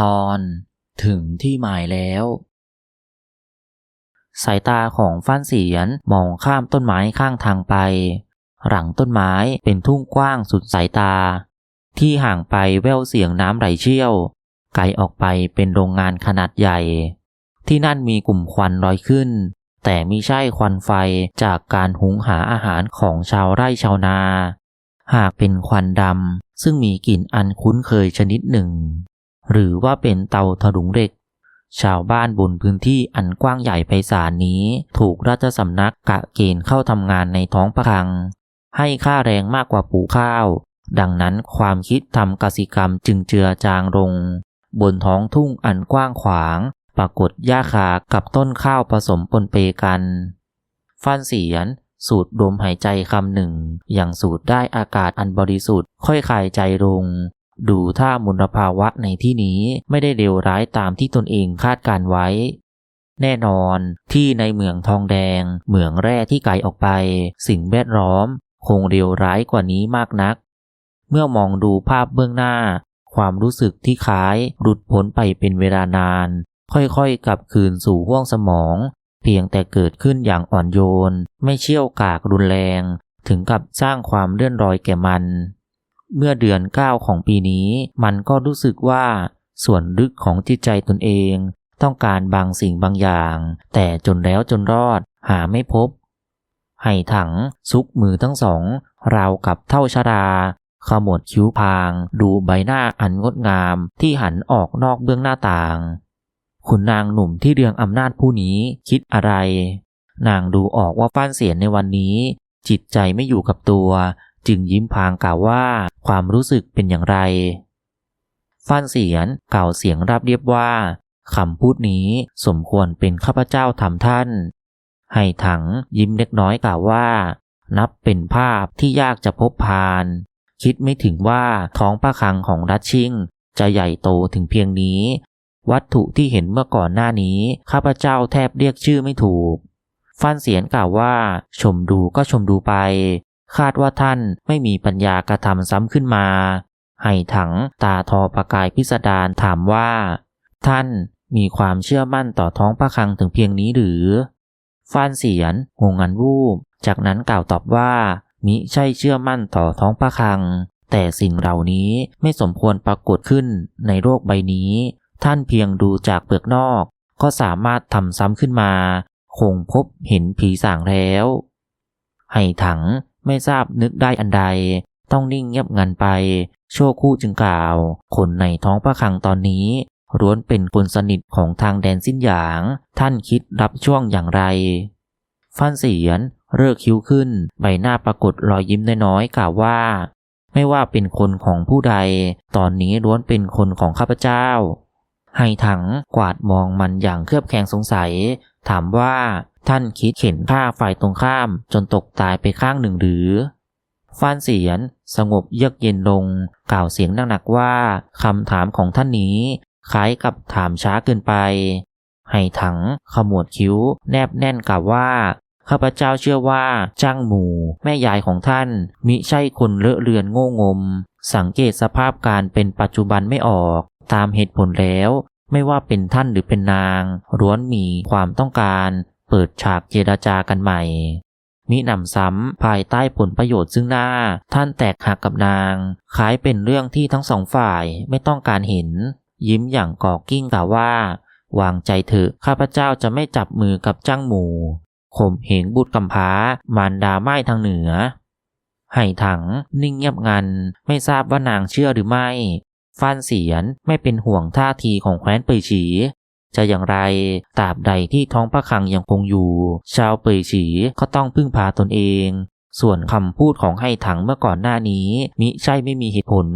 ตอนถึงที่หมายแล้ว สายตาของฟ้านเสียนมองข้ามต้นไม้ข้างทางไป หลังต้นไม้เป็นทุ่งกว้างสุดสายตา ที่ห่างไปแววเสียงน้ำไหลเชี่ยว ไกลออกไปเป็นโรงงานขนาดใหญ่ ที่นั่นมีกลุ่มควันลอยขึ้น แต่ไม่ใช่ควันไฟจากการหุงหาอาหารของชาวไร่ชาวนา หากเป็นควันดำซึ่งมีกลิ่นอันคุ้นเคยชนิดหนึ่ง หรือว่าเป็นเตาถลุงเหล็ก ชาวบ้านบนพื้นที่อันกว้างใหญ่ไพศาลนี้ ถูกราชสำนักกะเกณฑ์เข้าทำงานในท้องพระคลัง ให้ค่าแรงมากกว่าปลูกข้าว ดังนั้นความคิดทำกสิกรรมจึงเจือจางลง บนท้องทุ่งอันกว้างขวาง ปรากฏหญ้าคากับต้นข้าวผสมปนเปกัน ฟันเสียนสูดลมหายใจคำหนึ่ง อย่างสูดได้อากาศอันบริสุทธิ์ค่อยคลายใจลง ดูท่ามลภาวะในที่นี้ไม่ได้เลวร้ายตามที่ตนเองคาดการไว้ แน่นอนที่ในเมืองทองแดง เหมืองแร่ที่ไกลออกไป สิ่งแวดล้อม คงเลวร้ายกว่านี้มากนัก เมื่อมองดูภาพเบื้องหน้า ความรู้สึกที่คล้ายหลุดพ้นไปเป็นเวลานาน ค่อยๆกลับคืนสู่ห้วงสมอง เพียงแต่เกิดขึ้นอย่างอ่อนโยน ไม่เชี่ยวกากรุนแรง ถึงกับสร้างความเลื่อนรอยแก่มัน เมื่อเดือนเก้าของปีนี้ มันก็รู้สึกว่า ส่วนลึกของจิตใจตนเอง ต้องการบางสิ่งบางอย่าง แต่จนแล้วจนรอดหาไม่พบ ให้ถังซุกมือทั้งสอง ราวกับเท่าชราขมวดคิ้วพาง ดูใบหน้าอันงดงามที่หันออกนอกเบื้องหน้าต่างคุณนางหนุ่มที่เรืองอำนาจผู้นี้คิดอะไร นางดูออกว่าฟ้านเสียนในวันนี้ จิตใจไม่อยู่กับตัว จึงยิ้มพางกล่าวว่าความรู้สึกเป็นอย่างไรฟ้านเสียนกล่าวเสียงราบเรียบว่าคำพูดนี้สมควรเป็นข้าพเจ้าทำท่าน ให้ถังยิ้มเล็กน้อยกล่าวว่า นับเป็นภาพที่ยากจะพบพาน คิดไม่ถึงว่าท้องพระคลังของรัชชิงจะใหญ่โตถึงเพียงนี้ วัตถุที่เห็นเมื่อก่อนหน้านี้ข้าพเจ้าแทบเรียกชื่อไม่ถูก ฟันเสียนกล่าวว่า ชมดูก็ชมดูไป คาดว่าท่านไม่มีปัญญากระทำซ้ำขึ้นมา ให้ถังตาทอประกายพิสดารถามว่า ท่านมีความเชื่อมั่นต่อท้องพระคลังถึงเพียงนี้หรือฟานเสียนงงงันวูบ จากนั้นกล่าวตอบว่า มิใช่เชื่อมั่นต่อท้องพระคลัง แต่สิ่งเหล่านี้ไม่สมควรปรากฏขึ้นในโลกใบนี้ ท่านเพียงดูจากเปลือกนอก ก็สามารถทำซ้ำขึ้นมา คงพบเห็นผีสางแล้ว ให้ถัง ไม่ทราบนึกได้อันใด ต้องนิ่งเงียบงันไป โชคคู่จึงกล่าว คนในท้องพระคลังตอนนี้ล้วนเป็นคนสนิทของทางแดนสิ้นหยาง ท่านคิดรับช่วงอย่างไร ฟันเสียนเลิกคิ้วขึ้น ใบหน้าปรากฏรอยยิ้มน้อยๆกล่าวว่า ไม่ว่าเป็นคนของผู้ใด ตอนนี้ล้วนเป็นคนของข้าพเจ้าให้ถังกวาดมองมันอย่างเครือบแคลงสงสัย ถามว่า ท่านคิดเข็นฆ่าฝ่ายตรงข้ามจนตกตายไปข้างหนึ่งหรือฟ้านเสียนสงบเยือกเย็นลง กล่าวเสียงหนักๆว่าคำถามของท่านนี้คล้ายกับถามช้าเกินไป ให้ถังขมวดคิ้ว แนบแน่นกับว่า ข้าพเจ้าเชื่อว่าจ้างหมู่ แม่ยายของท่าน มิใช่คนเลอะเลือนโง่งม สังเกตสภาพการเป็นปัจจุบันไม่ออก ตามเหตุผลแล้ว ไม่ว่าเป็นท่านหรือเป็นนางร้วนมีความต้องการ เปิดฉากเจรจากันใหม่มิหนำซ้ำภายใต้ผลประโยชน์ซึ่งหน้า ท่านแตกหักกับนางคล้ายเป็นเรื่องที่ทั้งสองฝ่ายไม่ต้องการเห็น ยิ้มอย่างกอกกิ้งกล่าวว่า วางใจเถอะข้าพเจ้าจะไม่จับมือกับจ้างหมูข่มเหงบุตรกำพร้ามารดาไม้ทางเหนือให้ถังนิ่งเงียบงัน ไม่ทราบว่านางเชื่อหรือไม่ ฟ้านเสียนไม่เป็นห่วงท่าทีของแคว้นเปยฉี จะอย่างไรตราบใดที่ท้องพระคลังยังคงอยู่ ชาวเปยฉีก็ต้องพึ่งพาตนเอง ส่วนคำพูดของให้ถังเมื่อก่อนหน้านี้ มิใช่ไม่มีเหตุผล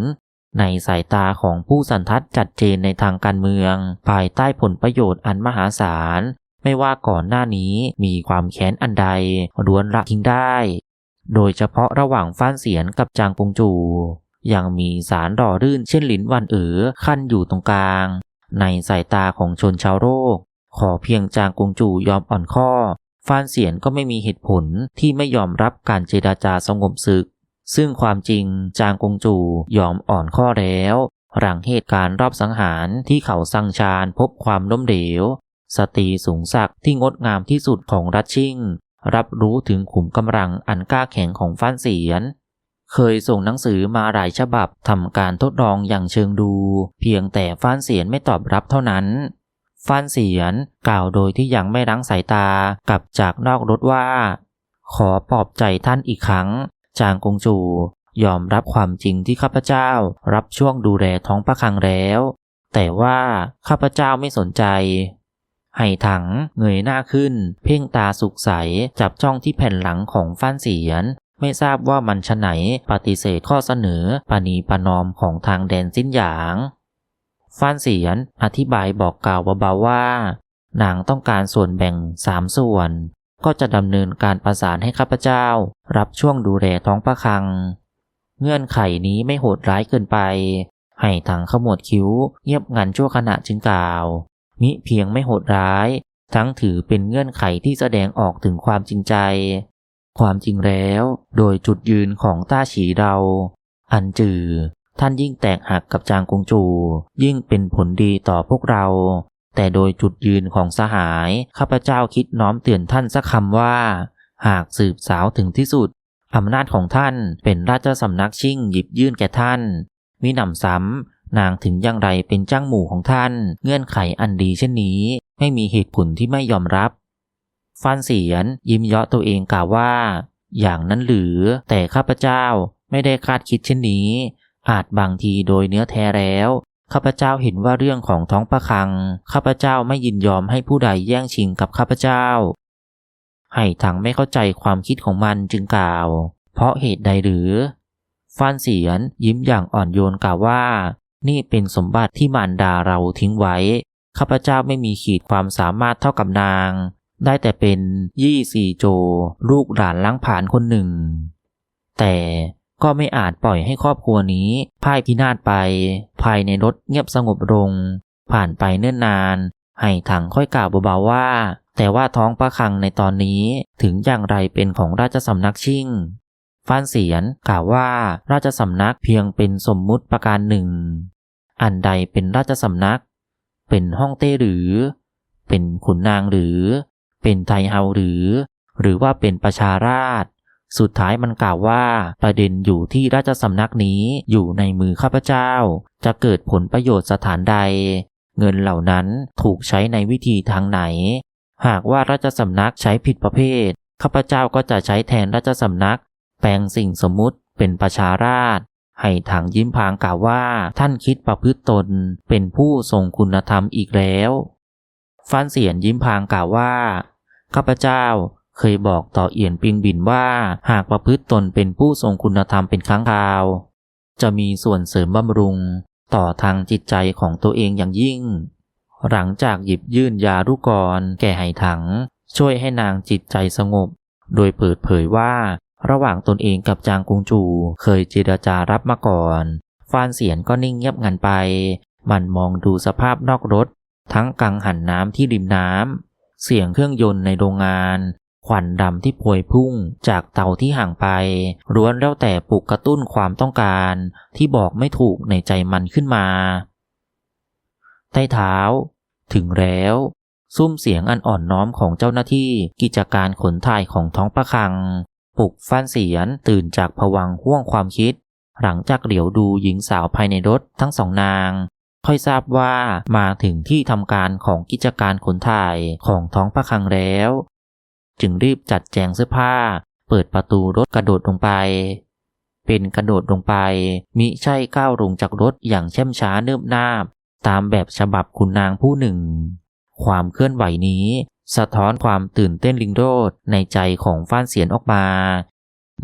ในสายตาของผู้สันทัดจัดเจนในทางการเมือง ภายใต้ผลประโยชน์อันมหาศาล ไม่ว่าก่อนหน้านี้มีความแค้นอันใดล้วนละทิ้งได้ โดยเฉพาะระหว่างฟ้านเสียนกับจางกงจูยังมีสารดอรื่นเช่นหลินวันเอ๋อขั้นอยู่ตรงกลาง ในสายตาของชนชาวโลกขอเพียงจางกงจูยอมอ่อนข้อ ฟานเสียนก็ไม่มีเหตุผลที่ไม่ยอมรับการเจราจาสงบศึก ซึ่งความจริงจางกงจูยอมอ่อนข้อแล้ว หลังเหตุการณ์รอบสังหารที่เขาสังชานพบความล้มเหลว สตรีสูงศักดิ์ที่งดงามที่สุดของรัชชิ่งรับรู้ถึงขุมกำลังอันกล้าแข็งของฟ้านเสียน เคยส่งหนังสือมาหลายฉบับทำการทดลองอย่างเชิงดู เพียงแต่ฟ้านเสียนไม่ตอบรับเท่านั้น ฟ้านเสียนกล่าวโดยที่ยังไม่รั้งสายตากลับจากนอกรถว่า ขอปลอบใจท่านอีกครั้ง จางกงจูยอมรับความจริงที่ข้าพเจ้ารับช่วงดูแลท้องพระคังแล้ว แต่ว่าข้าพเจ้าไม่สนใจไห่ถังเงยหน้าขึ้น เพ่งตาสุกใสจับจ้องที่แผ่นหลังของฟ้านเสียน ไม่ทราบว่ามันชะไหนปฏิเสธข้อเสนอปณีปนอมของทางแดนสิ้นหยางฟ้านเสียนอธิบายบอกกล่าวเบาๆว่า นางต้องการส่วนแบ่งสามส่วน ก็จะดำเนินการประสานให้ข้าพเจ้า รับช่วงดูแลท้องพระคัง เงื่อนไขนี้ไม่โหดร้ายเกินไป ให้ทางขมวดคิ้วเงียบงันชั่วขณะจึงกล่าว มิเพียงไม่โหดร้าย ทั้งถือเป็นเงื่อนไขที่แสดงออกถึงความจริงใจ ความจริงแล้ว โดยจุดยืนของต้าฉีเรา อันจือ ท่านยิ่งแตกหักกับจางกงจู ยิ่งเป็นผลดีต่อพวกเรา แต่โดยจุดยืนของสหาย ข้าพเจ้าคิดน้อมเตือนท่านสักคำว่า หากสืบสาวถึงที่สุด อำนาจของท่านเป็นราชสำนักชิ่งหยิบยื่นแก่ท่าน มิหนำซ้ำนางถึงอย่างไรเป็นจ้างหมู่ของท่าน เงื่อนไขอันดีเช่นนี้ ไม่มีเหตุผลที่ไม่ยอมรับ ฟันเสียนยิ้มเยาะตัวเองกล่าวว่า อย่างนั้นหรือแต่ข้าพเจ้าไม่ได้คาดคิดเช่นนี้ อาจบางทีโดยเนื้อแท้แล้วข้าพเจ้าเห็นว่าเรื่องของท้องประคังข้าพเจ้าไม่ยินยอมให้ผู้ใดแย่งชิงกับข้าพเจ้าไห่ถังไม่เข้าใจความคิดของมันจึงกล่าว เพราะเหตุใดหรือฟ้านเสียนยิ้มอย่างอ่อนโยนกล่าวว่า นี่เป็นสมบัติที่มารดาเราทิ้งไว้ข้าพเจ้าไม่มีขีดความสามารถเท่ากับนาง ได้แต่เป็นยี่สี่โจ ลูกหลานล้างผลาญคนหนึ่ง แต่ก็ไม่อาจปล่อยให้ครอบครัวนี้พ่ายพินาศไป ภายในรถเงียบสงบลง ผ่านไปเนิ่นนาน ให้ถังค่อยกล่าวเบาๆว่า แต่ว่าท้องพระคลังในตอนนี้ถึงอย่างไรเป็นของราชสำนักชิ่งฟ้านเสียนกล่าวว่าราชสำนักเพียงเป็นสมมุติประการหนึ่ง อันใดเป็นราชสำนัก เป็นห้องเต้หรือ เป็นขุนนางหรือ เป็นไทเฮาหรือ หรือว่าเป็นประชาราชสุดท้ายมันกล่าวว่าประเด็นอยู่ที่ราชสำนักนี้อยู่ในมือข้าพเจ้า จะเกิดผลประโยชน์สถานใด เงินเหล่านั้นถูกใช้ในวิธีทางไหน หากว่าราชสำนักใช้ผิดประเภทข้าพเจ้าก็จะใช้แทนราชสำนัก แปลงสิ่งสมมุติเป็นประชาราชให้ถังยิ้มพางกล่าวว่าท่านคิดประพฤติตนเป็นผู้ทรงคุณธรรมอีกแล้วฟ้านเสียนยิ้มพางกล่าวว่า ข้าพเจ้าเคยบอกต่อเอียนปิงบินว่าหากประพฤติตนเป็นผู้ทรงคุณธรรมเป็นครั้งคราว จะมีส่วนเสริมบำรุงต่อทางจิตใจของตัวเองอย่างยิ่ง หลังจากหยิบยื่นยาลูกกรแก่ไหถัง ช่วยให้นางจิตใจสงบ โดยเปิดเผยว่า ระหว่างตนเองกับจางกงจูเคยเจรจารับมาก่อนฟานเสียนก็นิ่งเงียบงันไป มันมองดูสภาพนอกรถ ทั้งกังหันน้ำที่ริมน้ำ เสียงเครื่องยนต์ในโรงงานควันดำที่พวยพุ่งจากเตาที่ห่างไปล้วนแล้วแต่ปลุกกระตุ้นความต้องการที่บอกไม่ถูกในใจมันขึ้นมา ใต้เท้า ถึงแล้ว ซุ้มเสียงอันอ่อนน้อมของเจ้าหน้าที่กิจการขนถ่ายของท้องประคัง ปลุกฟ้านเสียนตื่นจากผวังห่วงความคิด หลังจากเหลียวดูหญิงสาวภายในรถทั้งสองนาง ค่อยทราบว่ามาถึงที่ทำการของกิจการขนถ่ายของท้องประคังแล้ว จึงรีบจัดแจงเสื้อผ้า เปิดประตูรถกระโดดลงไป เป็นกระโดดลงไป มิใช่ก้าวลงจากรถอย่างเช่มช้าเนิบนาบ ตามแบบฉบับคุณนางผู้หนึ่ง ความเคลื่อนไหวนี้ สะท้อนความตื่นเต้นลิงโรดในใจของฟ้านเสียนออกมา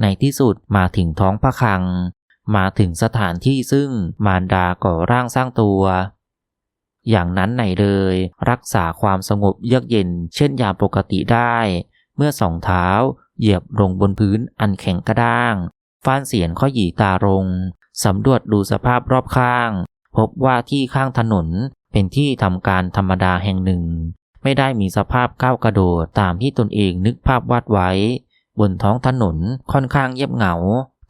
ในที่สุดมาถึงท้องพระคลัง มาถึงสถานที่ซึ่งมารดาก่อร่างสร้างตัว อย่างนั้นไหนเลย รักษาความสงบเยือกเย็นเช่นยามปกติได้ เมื่อสองเท้าเหยียบลงบนพื้นอันแข็งกระด้างฟ้านเสียนข้อหยีตาลงสำรวจดูสภาพรอบข้าง พบว่าที่ข้างถนนเป็นที่ทำการธรรมดาแห่งหนึ่ง ไม่ได้มีสภาพก้าวกระโดดตามที่ตนเองนึกภาพวาดไว้ บนท้องถนนค่อนข้างเงียบเหงา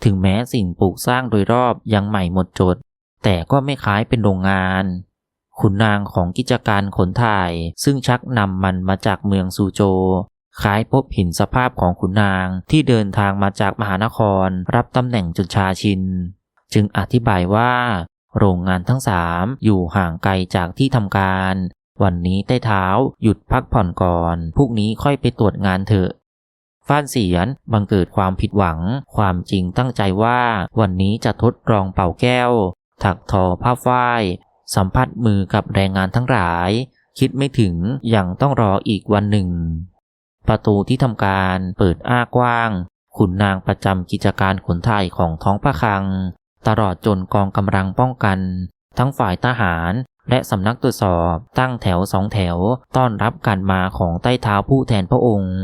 ถึงแม้สิ่งปลูกสร้างโดยรอบยังใหม่หมดจด แต่ก็ไม่คล้ายเป็นโรงงาน ขุนนางของกิจการขนถ่าย ซึ่งชักนำมันมาจากเมืองซูโจ คล้ายพบเห็นสภาพของขุนนางที่เดินทางมาจากมหานครรับตำแหน่งจนชาชิน จึงอธิบายว่า โรงงานทั้งสามอยู่ห่างไกลจากที่ทำการ วันนี้ใต้เท้าหยุดพักผ่อนก่อนพรุ่งนี้ค่อยไปตรวจงานเถอะ ฟ้านเสียนบังเกิดความผิดหวัง ความจริงตั้งใจว่าวันนี้จะทดลองเป่าแก้ว ถักทอผ้าฝ้าย สัมผัสมือกับแรงงานทั้งหลาย คิดไม่ถึงยังต้องรออีกวันหนึ่ง ประตูที่ทำการเปิดอ้ากว้าง ขุนนางประจำกิจการขนถ่ายของท้องพระคลัง ตลอดจนกองกำลังป้องกัน ทั้งฝ่ายทหารและสำนักตรวจสอบตั้งแถวสองแถวต้อนรับการมาของใต้เท้าผู้แทนพระองค์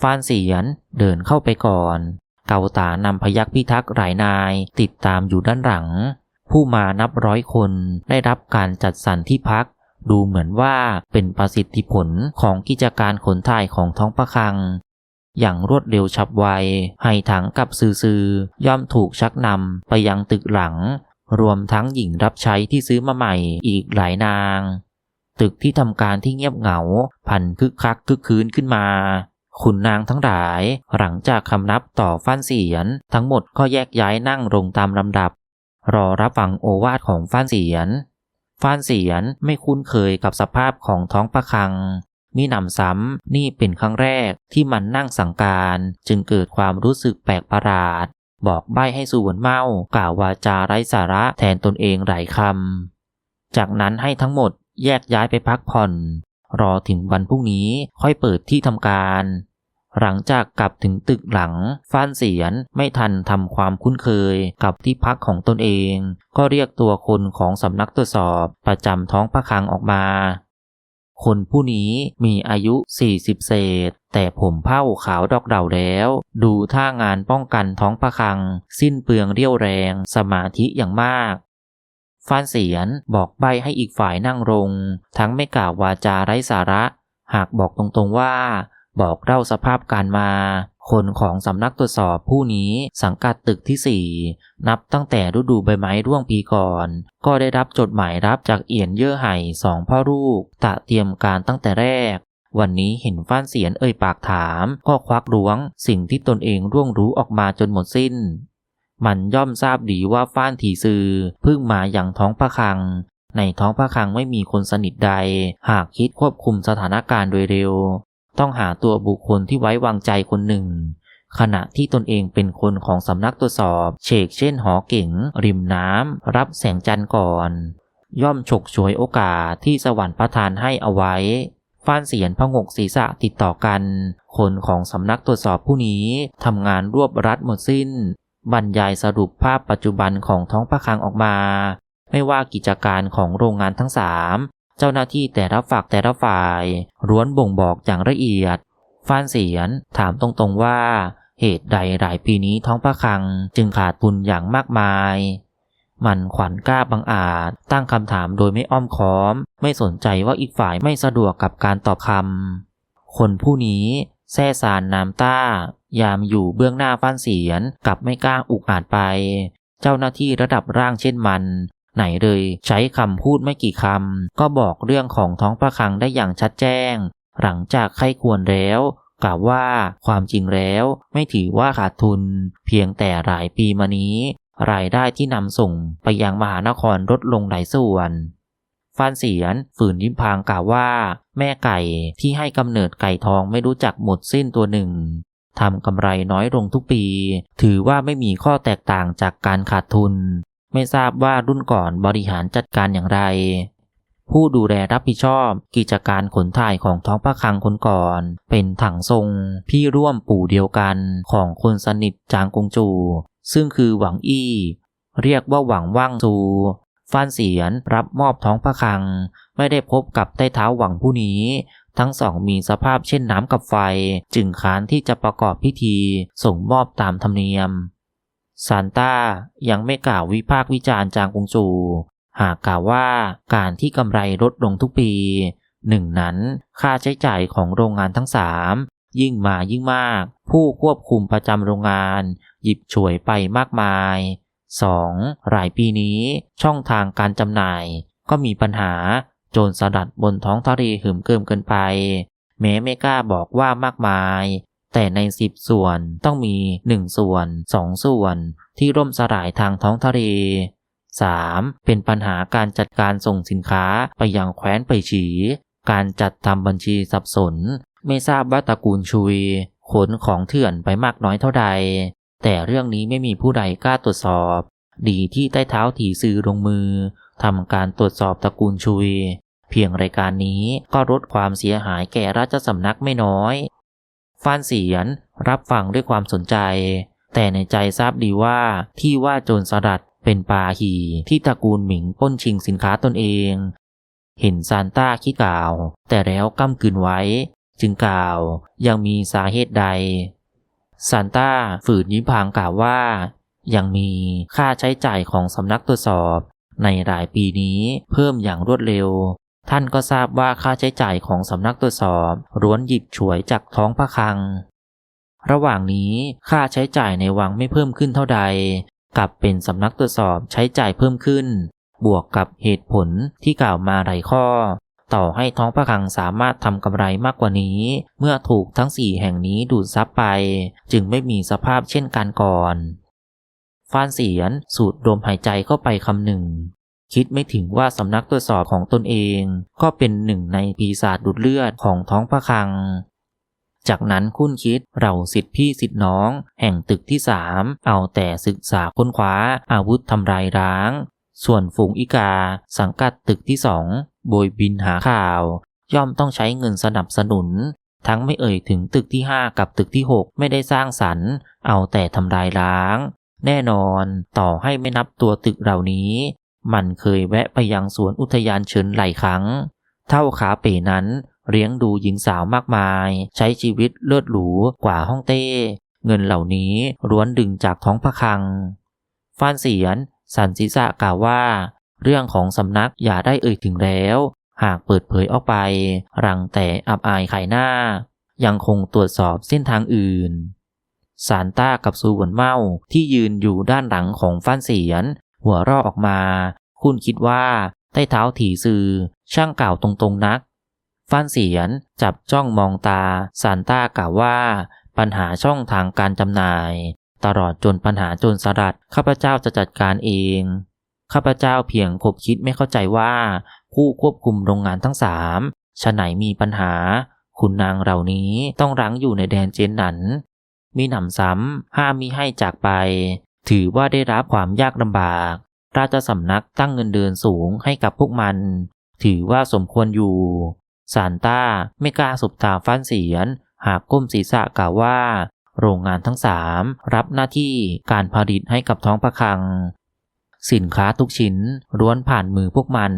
ฟานเสียนเดินเข้าไปก่อน เกาตานำพยักพิทักษ์หลายนายติดตามอยู่ด้านหลัง ผู้มานับร้อยคนได้รับการจัดสรรที่พัก ดูเหมือนว่าเป็นประสิทธิผลของกิจการขนถ่ายของท้องประคัง อย่างรวดเร็วฉับไว ให้ถังกับซื้อย่อมถูกชักนำไปยังตึกหลัง รวมทั้งหญิงรับใช้ที่ซื้อมาใหม่อีกหลายนาง ตึกที่ทำการที่เงียบเหงา พันคึกคักคึกคืนขึ้นมา ขุนนางทั้งหลาย หลังจากคำนับต่อฟันเสียน ทั้งหมดก็แยกย้ายนั่งลงตามลำดับ รอรับฟังโอวาทของฟันเสียนฟันเสียนไม่คุ้นเคยกับสภาพของท้องประคัง มีหนำซ้ำนี่เป็นครั้งแรกที่มันนั่งสังการจึงเกิดความรู้สึกแปลกประหลาด บอกใบให้สุวรรณเมากล่าววาจาไร้สาระแทนตนเองหลายคำจากนั้นให้ทั้งหมดแยกย้ายไปพักผ่อน รอถึงวันพรุ่งนี้ค่อยเปิดที่ทำการ หลังจากกลับถึงตึกหลัง ฟ้านเสียนไม่ทันทำความคุ้นเคยกับที่พักของตนเอง ก็เรียกตัวคนของสำนักตรวจสอบประจำท้องพระคลังออกมา คนผู้นี้มีอายุ 40 เศษ แต่ผมเผ้าขาวดอกเดาแล้ว ดูท่างานป้องกันท้องพระคลัง สิ้นเปลืองเรี่ยวแรงสมาธิอย่างมากฟานเสียนบอกใบให้อีกฝ่ายนั่งลง ทั้งไม่กล่าววาจาไร้สาระ หากบอกตรงๆว่า บอกเล่าสภาพการมา คนของสำนักตรวจสอบผู้นี้สังกัดตึกที่สี่นับตั้งแต่ฤดูใบไม้ร่วงปีก่อน ก็ได้รับจดหมายรับจากเอียนเย่อไห่สองพ่อลูกตะเตรียมการตั้งแต่แรก วันนี้เห็นฟ้านเสียนเอ่ยปากถาม ก็ควักล้วง สิ่งที่ตนเองร่วงรู้ออกมาจนหมดสิ้น มันย่อมทราบดีว่าฟ้านถีซือเพิ่งมาอย่างท้องพระคังในท้องพระคังไม่มีคนสนิทใด หากคิดควบคุมสถานการณ์โดยเร็ว ต้องหาตัวบุคคลที่ไว้วางใจคนหนึ่ง ขณะที่ตนเองเป็นคนของสำนักตรวจสอบเชกเช่นหอเก๋งริมน้ำรับแสงจันทร์ก่อน ย่อมฉกฉวยโอกาสที่สวรรค์ประทานให้เอาไว้ฟ้านเสียนพงกศีรษะติดต่อกัน คนของสำนักตรวจสอบผู้นี้ทำงานรวบรัดหมดสิ้น บรรยายสรุปภาพปัจจุบันของท้องพระคลังออกมา ไม่ว่ากิจการของโรงงานทั้งสาม เจ้าหน้าที่แต่ละฝักแต่ละฝ่ายร้วนบ่งบอกอย่างละเอียดฟานเสียนถามตรงๆว่า เหตุใดหลายปีนี้ท้องพระคลังจึงขาดทุนอย่างมากมาย มันขวัญกล้าบังอาจตั้งคำถามโดยไม่อ้อมค้อม ไม่สนใจว่าอีกฝ่ายไม่สะดวกกับการตอบคำคนผู้นี้แซ่สารน้ำต้า ยามอยู่เบื้องหน้าฟ้านเสียนกับไม่กล้าอุกอาจไป เจ้าหน้าที่ระดับร่างเช่นมัน ไหนเลย ใช้คำพูดไม่กี่คำ ก็บอกเรื่องของท้องประคังได้อย่างชัดแจ้ง หลังจากไข้ควรแล้วกล่าวว่าความจริงแล้วไม่ถือว่าขาดทุน เพียงแต่หลายปีมานี้ รายได้ที่นำส่งไปยังมหานครลดลงหลายส่วนฟานเสียนฝืนยิ้มพางกล่าวว่า แม่ไก่ที่ให้กำเนิดไก่ทองไม่รู้จักหมดสิ้นตัวหนึ่งทำกำไรน้อยลงทุกปี ถือว่าไม่มีข้อแตกต่างจากการขาดทุน ไม่ทราบว่ารุ่นก่อนบริหารจัดการอย่างไร ผู้ดูแลรับผิดชอบกิจการขนถ่ายของท้องพระคลังคนก่อน เป็นถังทรงพี่ร่วมปู่เดียวกันของคนสนิทจางกงจู ซึ่งคือหวังอี้ เรียกว่าหวังว่างจูฟ้านเสียนรับมอบท้องพระคลัง ไม่ได้พบกับใต้เท้าหวังผู้นี้ ทั้งสองมีสภาพเช่นน้ำกับไฟ จึงค้านที่จะประกอบพิธีส่งมอบตามธรรมเนียม ซานต้ายังไม่กล่าววิพากษ์วิจารณ์จางกงจู หากกล่าวว่าการที่กำไรลดลงทุกปี หนึ่งนั้นค่าใช้จ่ายของโรงงานทั้งสามยิ่งมายิ่งมาก ผู้ควบคุมประจำโรงงาน หยิบฉวยไปมากมาย 2. หลายปีนี้ช่องทางการจำหน่าย ก็มีปัญหาโจรสลัดบนท้องทะเลหืมเกิมเกินไป แม้ไม่กล้าบอกว่ามากมาย แต่ในสิบส่วนต้องมีหนึ่งส่วนสองส่วนที่ร่มสลายทางท้องทะเล 3. เป็นปัญหาการจัดการส่งสินค้าไปยังแคว้นไปฉี การจัดทำบัญชีสับสน ไม่ทราบว่าตระกูลชุยขนของเถื่อนไปมากน้อยเท่าใด แต่เรื่องนี้ไม่มีผู้ใดกล้าตรวจสอบ ดีที่ใต้เท้าถีซื้อลงมือทำการตรวจสอบตระกูลชุย เพียงรายการนี้ก็ลดความเสียหายแก่ราชสำนักไม่น้อย ฟานเสียนรับฟังด้วยความสนใจ แต่ในใจทราบดีว่าที่ว่าโจรสลัดเป็นปาหีที่ตระกูลหมิงป้นชิงสินค้าตนเอง เห็นซานต้าคิดกล่าว แต่แล้วก้ำกืนไว้ จึงกล่าวยังมีสาเหตุใดซานต้าฝืนยิ้มพางกล่าวว่า ยังมีค่าใช้จ่ายของสำนักตรวจสอบในหลายปีนี้เพิ่มอย่างรวดเร็ว ท่านก็ทราบว่าค่าใช้จ่ายของสำนักตรวจสอบร้วนหยิบฉวยจากท้องพระคลัง ระหว่างนี้ค่าใช้จ่ายในวังไม่เพิ่มขึ้นเท่าใด กลับเป็นสำนักตรวจสอบใช้จ่ายเพิ่มขึ้น บวกกับเหตุผลที่กล่าวมาหลายข้อ ต่อให้ท้องพระคลังสามารถทำกำไรมากกว่านี้ เมื่อถูกทั้งสี่แห่งนี้ดูดซับไป จึงไม่มีสภาพเช่นการก่อนฟานเสียนสูดลมหายใจเข้าไปคำหนึ่ง คิดไม่ถึงว่าสำนักตรวจสอบของตนเอง ก็เป็นหนึ่งในปีศาจดูดเลือดของท้องพระคลัง จากนั้นคุ้นคิดเราสิทธิพี่สิทธิน้อง แห่งตึกที่สามเอาแต่ศึกษาค้นคว้าอาวุธทำลายร้าง ส่วนฝูงอีกา สังกัดตึกที่สองโบยบินหาข่าว ย่อมต้องใช้เงินสนับสนุน ทั้งไม่เอ่ยถึงตึกที่ห้ากับตึกที่หกไม่ได้สร้างสรรค์เอาแต่ทำลายล้าง แน่นอนต่อให้ไม่นับตัวตึกเหล่านี้ มันเคยแวะไปยังสวนอุทยานเฉินหลายครั้ง เท่าขาเป๋นั้นเลี้ยงดูหญิงสาวมากมาย ใช้ชีวิตเลิศหรูกว่าห้องเต้ เงินเหล่านี้ล้วนดึงจากท้องพระคัง ฟานเสียน สันศีษะกล่าวว่า เรื่องของสำนักอย่าได้เอ่ยถึงแล้ว หากเปิดเผยออกไป รังแต่อับอายขายหน้า ยังคงตรวจสอบเส้นทางอื่นสารต้ากับซูหวนเมาที่ยืนอยู่ด้านหลังของฟ้านเสียน หัวรอออกมา คุณคิดว่าใต้เท้าถีซือช่างเก่าตรงๆนักฟ้านเสียนจับจ้องมองตาซานต้ากล่าวว่า ปัญหาช่องทางการจำหน่าย ตลอดจนปัญหาจรสลัดข้าพเจ้าจะจัดการเอง ข้าพเจ้าเพียงคบคิดไม่เข้าใจว่า ผู้ควบคุมโรงงานทั้งสามชะไหนมีปัญหา คุณนางเหล่านี้ต้องรั้งอยู่ในแดนเจนหนันมีหนำซ้ำห้ามมิให้จากไป ถือว่าได้รับความยากลำบาก ราชสำนักตั้งเงินเดือนสูงให้กับพวกมัน ถือว่าสมควรอยู่ซานต้าไม่กล้าสบตาฟันเสียน หากก้มศีรษะกล่าวว่า โรงงานทั้งสามรับหน้าที่การผลิตให้กับท้องประคัง สินค้าทุกชิ้นล้วนผ่านมือพวกมัน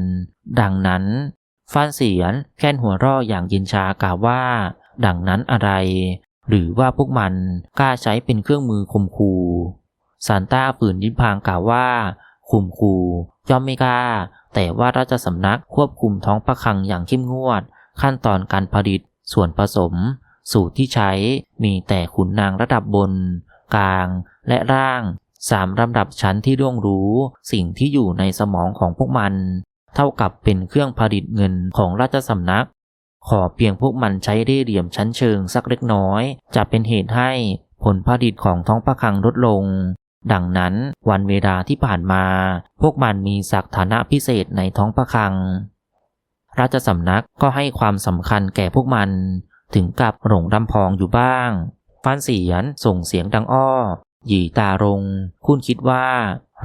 ดังนั้นฟันเสียนแค่นหัวร่ออย่างยินชากล่าวว่า ดังนั้นอะไร หรือว่าพวกมันกล้าใช้เป็นเครื่องมือข่มขู่ ซานต้าฝืนยิ้มพางกล่าวว่าข่มขู่ย่อมไม่กล้า แต่ว่าราชสำนักควบคุมท้องประคังอย่างเข้มงวด ขั้นตอนการผลิต ส่วนผสม สูตรที่ใช้มีแต่ขุนนางระดับบน กลาง และร่างสามลำดับชั้นที่ร่วงรู้สิ่งที่อยู่ในสมองของพวกมัน เท่ากับเป็นเครื่องผลิตเงินของราชสำนัก ขอเพียงพวกมันใช้เร่เหลี่ยมชั้นเชิงสักเล็กน้อย จะเป็นเหตุให้ผลผลิตของท้องประคังลดลง ดังนั้นวันเวลาที่ผ่านมา พวกมันมีศักฐานะพิเศษในท้องประคลัง ราชสำนักก็ให้ความสำคัญแก่พวกมัน ถึงกับหลงรำพองอยู่บ้างฟ้านเสียนส่งเสียงดังอ้อ หยีตารงคุณคิดว่า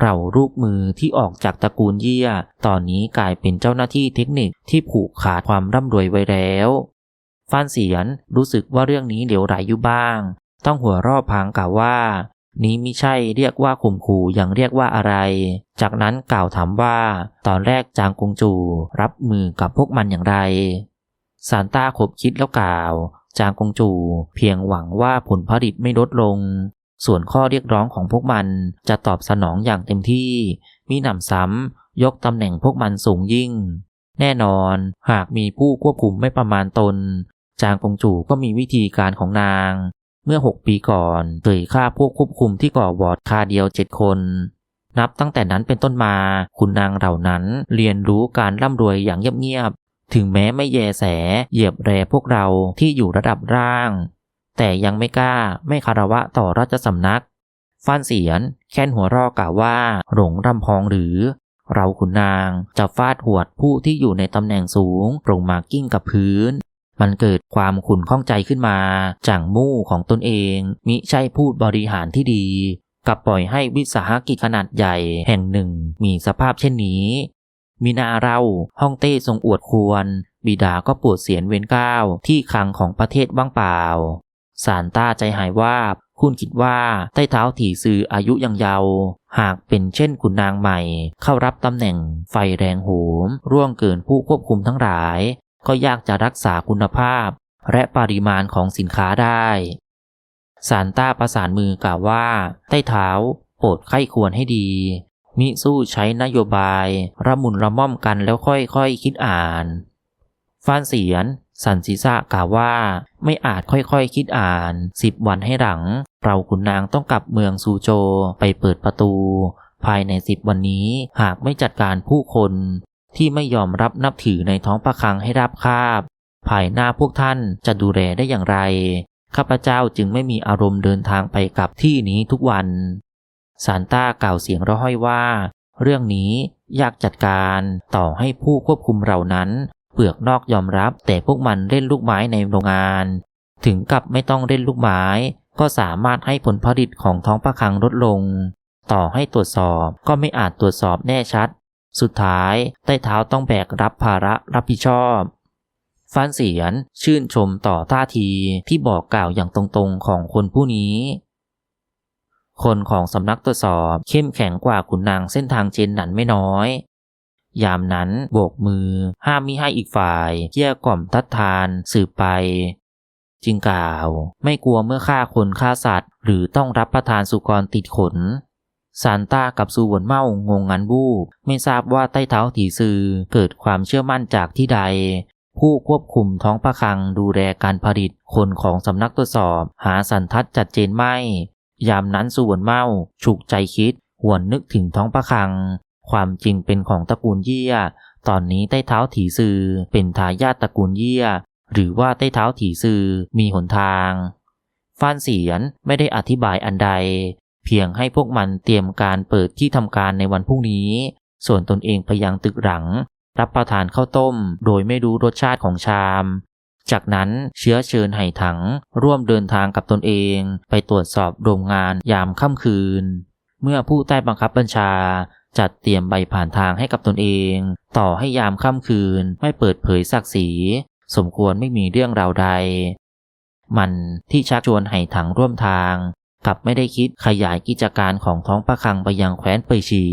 เราลูกมือที่ออกจากตระกูลเยี่ย ตอนนี้กลายเป็นเจ้าหน้าที่เทคนิคที่ผูกขาดความร่ำรวยไว้แล้วฟ้านเสียนรู้สึกว่าเรื่องนี้เหลวไหลอยู่บ้าง ต้องหัวรอบพางกล่าวว่า นี้ไม่ใช่เรียกว่าข่มขู่ยังเรียกว่าอะไร จากนั้นกล่าวถามว่า ตอนแรกจางกงจูรับมือกับพวกมันอย่างไรซานต้าคบคิดแล้วกล่าว จางกงจูเพียงหวังว่าผลผลิตไม่ลดลง ส่วนข้อเรียกร้องของพวกมันจะตอบสนองอย่างเต็มที่ มีหนำซ้ำยกตำแหน่งพวกมันสูงยิ่ง แน่นอนหากมีผู้ควบคุมไม่ประมาณตน จางกงจูก็มีวิธีการของนาง เมื่อ 6 ปีก่อนเคยฆ่าพวกควบคุมที่ก่อวอร์ดคาเดียวเจ็ดคน นับตั้งแต่นั้นเป็นต้นมาคุณนางเหล่านั้นเรียนรู้การร่ำรวยอย่างเงียบๆถึงแม้ไม่แยแสเหยียบแรพวกเราที่อยู่ระดับร่าง แต่ยังไม่กล้าไม่คารวะต่อราชสำนักฟ้านเสียน แค่นหัวรอกล่าวว่าหลงรำพองหรือ เราขุนนางจะฟาดหวดผู้ที่อยู่ในตำแหน่งสูงลงมากิ้งกับพื้น มันเกิดความขุนข้องใจขึ้นมาจังมู่ของตนเอง มิใช่พูดบริหารที่ดี กับปล่อยให้วิสาหกิจขนาดใหญ่แห่งหนึ่งมีสภาพเช่นนี้ มีนาเราห้องเต้ทรงอวดควร บิดาก็ปวดเสียนเว้นก้าวที่คังของประเทศว่างเปล่า สารต้าใจหายว่าคุณคิดว่าใต้เท้าถี่ซืออายุยังเยาว์หากเป็นเช่นขุนนางใหม่ เข้ารับตำแหน่งไฟแรงโหม ร่วงเกินผู้ควบคุมทั้งหลาย ก็ยากจะรักษาคุณภาพ และปริมาณของสินค้าได้สารต้าประสานมือกล่าวว่า ใต้เท้าโปรดไข้ควรให้ดี มิสู้ใช้นโยบายระมุนระม่อมกันแล้วค่อยๆคคิดอ่าน ฟานเสียน สันศีษะกล่าวว่า ไม่อาจค่อยๆคคิดอ่านสิบวันให้หลัง เราขุนนางต้องกลับเมืองซูโจไปเปิดประตู ภายในสิบวันนี้หากไม่จัดการผู้คน ที่ไม่ยอมรับนับถือในท้องประคังให้รับคาบ ภายหน้าพวกท่านจะดูแลได้อย่างไร ข้าพเจ้าจึงไม่มีอารมณ์เดินทางไปกับที่นี้ทุกวันซานต้ากล่าวเสียงร้อยว่า เรื่องนี้ยากจัดการต่อให้ผู้ควบคุมเหล่านั้น เปลือกนอกยอมรับแต่พวกมันเล่นลูกไม้ในโรงงาน ถึงกับไม่ต้องเล่นลูกไม้ ก็สามารถให้ผลผลิตของท้องประคังลดลง ต่อให้ตรวจสอบก็ไม่อาจตรวจสอบแน่ชัด สุดท้ายใต้เท้าต้องแบกรับภาระรับผิดชอบฟานเสียนชื่นชมต่อท่าทีที่บอกกล่าวอย่างตรงๆของคนผู้นี้ คนของสำนักตรวจสอบเข้มแข็งกว่าขุนนางเส้นทางเจนหนันไม่น้อย ยามนั้นโบกมือห้ามมิให้อีกฝ่ายเกี่ยกล่อมทัดทานสืบไป จึงกล่าวไม่กลัวเมื่อฆ่าคนฆ่าสัตว์ หรือต้องรับประทานสุกรติดขน ซานต้ากับซูวนเมางงงันบูบไม่ทราบว่าใต้เท้าถีซือเกิดความเชื่อมั่นจากที่ใด ผู้ควบคุมท้องพระคลังดูแลการผลิตคนของสำนักตรวจสอบ หาสันทัดจัดเจนไม่ ยามนั้นส่วนเมาฉุกใจคิด หวนนึกถึงท้องพระคลัง ความจริงเป็นของตระกูลเยี่ย ตอนนี้ใต้เท้าถีซือเป็นทายาทตระกูลเยี่ย หรือว่าใต้เท้าถีซือมีหนทางฟ้านเสียนไม่ได้อธิบายอันใด เพียงให้พวกมันเตรียมการเปิดที่ทำการในวันพรุ่งนี้ ส่วนตนเองพยังตึกหลัง รับประทานข้าวต้ม โดยไม่รู้รสชาติของชาม จากนั้นเชื้อเชิญไห่ถัง ร่วมเดินทางกับตนเองไปตรวจสอบโรงงานยามค่ำคืน เมื่อผู้ใต้บังคับบัญชาจัดเตรียมใบผ่านทางให้กับตนเอง ต่อให้ยามค่ำคืนไม่เปิดเผยศักดิ์ศรีสมควรไม่มีเรื่องราวใด มันที่ชักชวนไห่ถังร่วมทาง กลับไม่ได้คิดขยายกิจการของท้องประคังไปยังแคว้นเปยฉี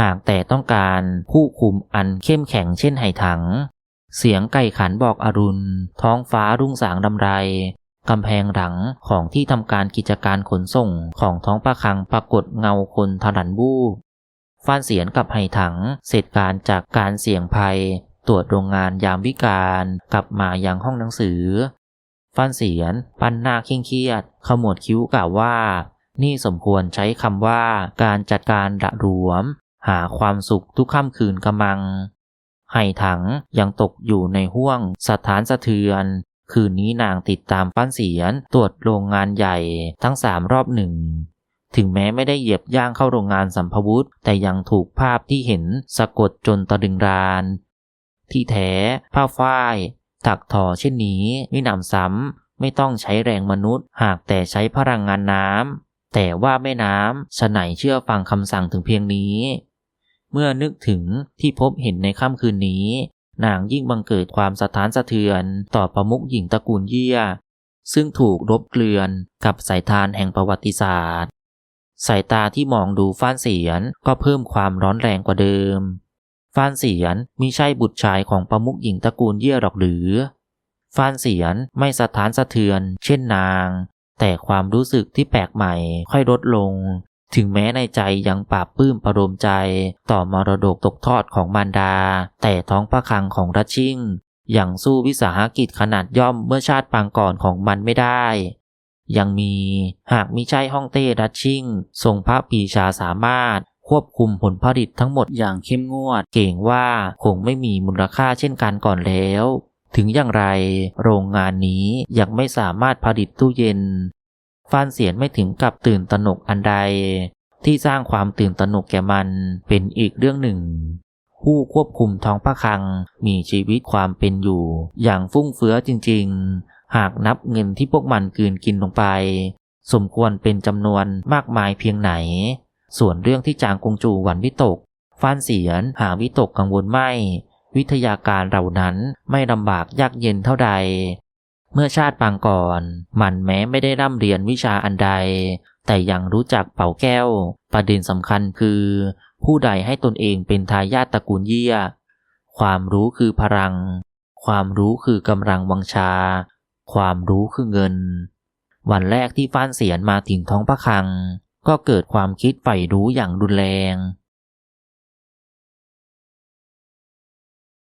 หากแต่ต้องการผู้คุมอันเข้มแข็งเช่นไห่ถัง เสียงไก่ขันบอกอรุณ ท้องฟ้ารุ่งสางดำไรกำแพงหลังของที่ทำการกิจการขนส่งของท้องประคังปรากฏเงาคนทลันบูบฟ้านเสียนกับไห่ถัง เสร็จการจากการเสี่ยงภัย ตรวจโรงงานยามวิการ กลับมาอยังห้องหนังสือ ฟ้านเสียน ปันหน้าเคร่งเครียด ขมวดคิ้วกล่าวว่า นี่สมควรใช้คำว่าการจัดการระรวม หาความสุขทุกค่ำคืนกำมัง ไห่ถังยังตกอยู่ในห้วงสถานสะเทือน คืนนี้นางติดตามปั้นเสียนตรวจโรงงานใหญ่ทั้งสามรอบหนึ่งถึงแม้ไม่ได้เหยียบย่างเข้าโรงงานสัมภวุธแต่ยังถูกภาพที่เห็นสะกดจนตะดึงราน ที่แท้ผ้าฝ้าย ถักทอเช่นนี้ไม่นำซ้ำไม่ต้องใช้แรงมนุษย์ หากแต่ใช้พลังงานน้ำแต่ว่าแม่น้ำฉไหนเชื่อฟังคำสั่งถึงเพียงนี้ เมื่อนึกถึงที่พบเห็นในค่ำคืนนี้ นางยิ่งบังเกิดความสะท้านสะเทือน ต่อประมุขหญิงตระกูลเยี่ย ซึ่งถูกรบเกลือนกับสายทานแห่งประวัติศาสตร์สายตาที่มองดูฟ้านเสียนก็เพิ่มความร้อนแรงกว่าเดิม ฟานเสียนมิใช่บุตรชายของประมุขหญิงตระกูลเยี่ยหรอกหรือ ฟานเสียนไม่สะท้านสะเทือน เช่นนาง แต่ความรู้สึกที่แปลกใหม่ค่อยลดลง ถึงแม้ในใจยังปราบปื้มประโลมใจต่อมรดกตกทอดของมารดา แต่ท้องพระคังของรัชชิ่งยังสู้วิสาหกิจขนาดย่อมเมื่อชาติปางก่อนของมันไม่ได้ ยังมีหากมิใช่ห้องเต้รัชชิ่งทรงพระปีชาสามารถ ควบคุมผลผลิตทั้งหมดอย่างเข้มงวด เก่งว่าคงไม่มีมูลค่าเช่นกันก่อนแล้ว ถึงอย่างไร โรงงานนี้ยังไม่สามารถผลิตตู้เย็น ฟานเสียนไม่ถึงกับตื่นตระหนกอันใด ที่สร้างความตื่นตระหนกแก่มันเป็นอีกเรื่องหนึ่ง ผู้ควบคุมท้องพระคลังมีชีวิตความเป็นอยู่ อย่างฟุ่งเฟือจริง ๆ หากนับเงินที่พวกมันกืนกินลงไป สมควรเป็นจำนวนมากมายเพียงไหน ส่วนเรื่องที่จางกงจูหวันวิตกฟานเสียนหาวิตกกังวลไม่ วิทยาการเหล่านั้นไม่ลำบากยากเย็นเท่าใด เมื่อชาติปางก่อน มันแม้ไม่ได้ร่ำเรียนวิชาอันใด แต่ยังรู้จักเป่าแก้ว ประเด็นสำคัญคือ ผู้ใดให้ตนเองเป็นทายาทตระกูลเยี่ย ความรู้คือพลัง ความรู้คือกำลังวังชา ความรู้คือเงินวันแรกที่ฟ้านเสียนมาถึงท้องพระคลัง ก็เกิดความคิดใฝ่รู้อย่างรุนแรง